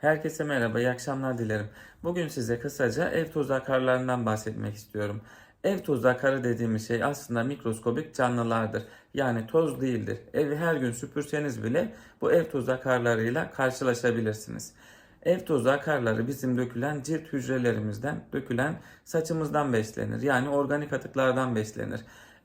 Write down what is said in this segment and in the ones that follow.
Herkese merhaba, iyi akşamlar dilerim. Bugün size kısaca ev tozu akarlarından bahsetmek istiyorum. Ev tozu akarı dediğimiz şey aslında mikroskobik canlılardır. Yani toz değildir. Evi her gün süpürseniz bile bu ev tozu akarlarıyla karşılaşabilirsiniz. Ev tozu akarları bizim dökülen cilt hücrelerimizden, dökülen saçımızdan beslenir. Yani organik atıklardan beslenir.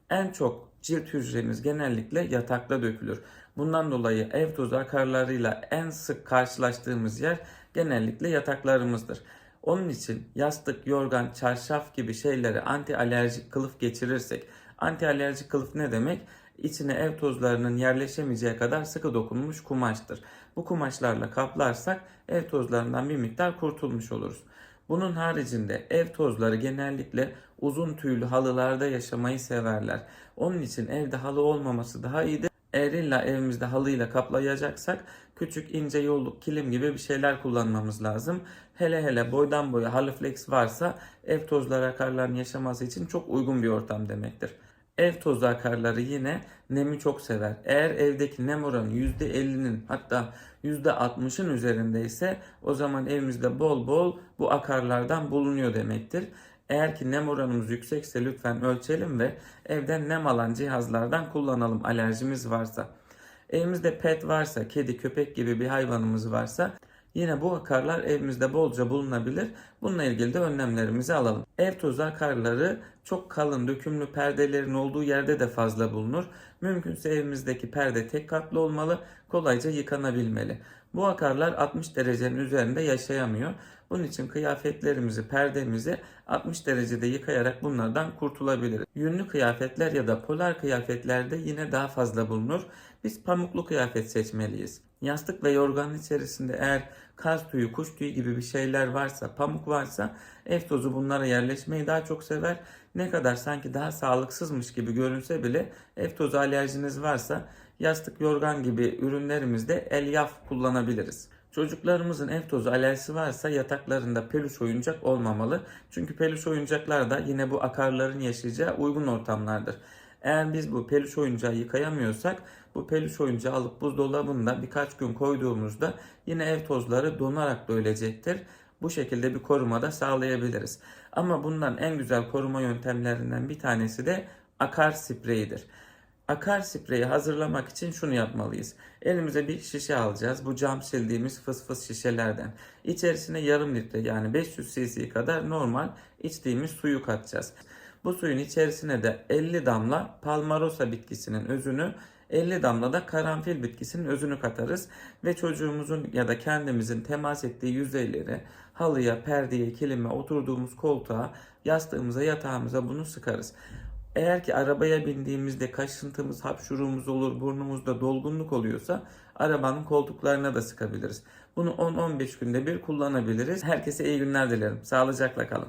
En çok cilt hücremiz genellikle yatakta dökülür. Bundan dolayı ev tozu akarlarıyla en sık karşılaştığımız yer genellikle yataklarımızdır. Onun için yastık, yorgan, çarşaf gibi şeylere anti alerjik kılıf geçirirsek, anti alerjik kılıf ne demek? İçine ev tozlarının yerleşemeyeceği kadar sıkı dokunmuş kumaştır. Bu kumaşlarla kaplarsak ev tozlarından bir miktar kurtulmuş oluruz. Bunun haricinde ev tozları genellikle uzun tüylü halılarda yaşamayı severler. Onun için evde halı olmaması daha iyidir. Eğer illa evimizde halıyla kaplayacaksak küçük ince yolluk kilim gibi bir şeyler kullanmamız lazım. Hele hele boydan boya halı flex varsa ev tozları akarların yaşaması için çok uygun bir ortam demektir. Ev tozu akarları yine nemi çok sever. Eğer evdeki nem oranı %50'nin hatta %60'ın üzerindeyse o zaman evimizde bol bol bu akarlardan bulunuyor demektir. Eğer ki nem oranımız yüksekse lütfen ölçelim ve evden nem alan cihazlardan kullanalım alerjimiz varsa. Evimizde pet varsa, kedi, köpek gibi bir hayvanımız varsa yine bu akarlar evimizde bolca bulunabilir. Bununla ilgili de önlemlerimizi alalım. Ev tozu akarları çok kalın dökümlü perdelerin olduğu yerde de fazla bulunur. Mümkünse evimizdeki perde tek katlı olmalı, kolayca yıkanabilmeli. Bu akarlar 60 derecenin üzerinde yaşayamıyor. Bunun için kıyafetlerimizi, perdemizi 60 derecede yıkayarak bunlardan kurtulabiliriz. Yünlü kıyafetler ya da polar kıyafetlerde yine daha fazla bulunur. Biz pamuklu kıyafet seçmeliyiz. Yastık ve yorganın içerisinde eğer kaz tüyü, kuş tüyü gibi bir şeyler varsa, pamuk varsa ev tozu bunlara yerleşmeyi daha çok sever. Ne kadar sanki daha sağlıksızmış gibi görünse bile ev tozu alerjiniz varsa yastık, yorgan gibi ürünlerimizde elyaf kullanabiliriz. Çocuklarımızın ev tozu alerjisi varsa yataklarında peluş oyuncak olmamalı. Çünkü peluş oyuncaklar da yine bu akarların yaşayacağı uygun ortamlardır. Eğer biz bu peluş oyuncağı yıkayamıyorsak bu peluş oyuncağı alıp buzdolabında birkaç gün koyduğumuzda yine ev tozları donarak da ölecektir. Bu şekilde bir koruma da sağlayabiliriz. Ama bundan en güzel koruma yöntemlerinden bir tanesi de akar spreyidir. Akar spreyi hazırlamak için şunu yapmalıyız. Elimize bir şişe alacağız. Bu cam sildiğimiz fıs fıs şişelerden. İçerisine yarım litre yani 500 cc kadar normal içtiğimiz suyu katacağız. Bu suyun içerisine de 50 damla palmarosa bitkisinin özünü 50 damla da karanfil bitkisinin özünü katarız ve çocuğumuzun ya da kendimizin temas ettiği yüzeyleri halıya, perdeye, kilime, oturduğumuz koltuğa, yastığımıza, yatağımıza bunu sıkarız. Eğer ki arabaya bindiğimizde kaşıntımız, hapşuruğumuz olur, burnumuzda dolgunluk oluyorsa arabanın koltuklarına da sıkabiliriz. Bunu 10-15 günde bir kullanabiliriz. Herkese iyi günler dilerim. Sağlıcakla kalın.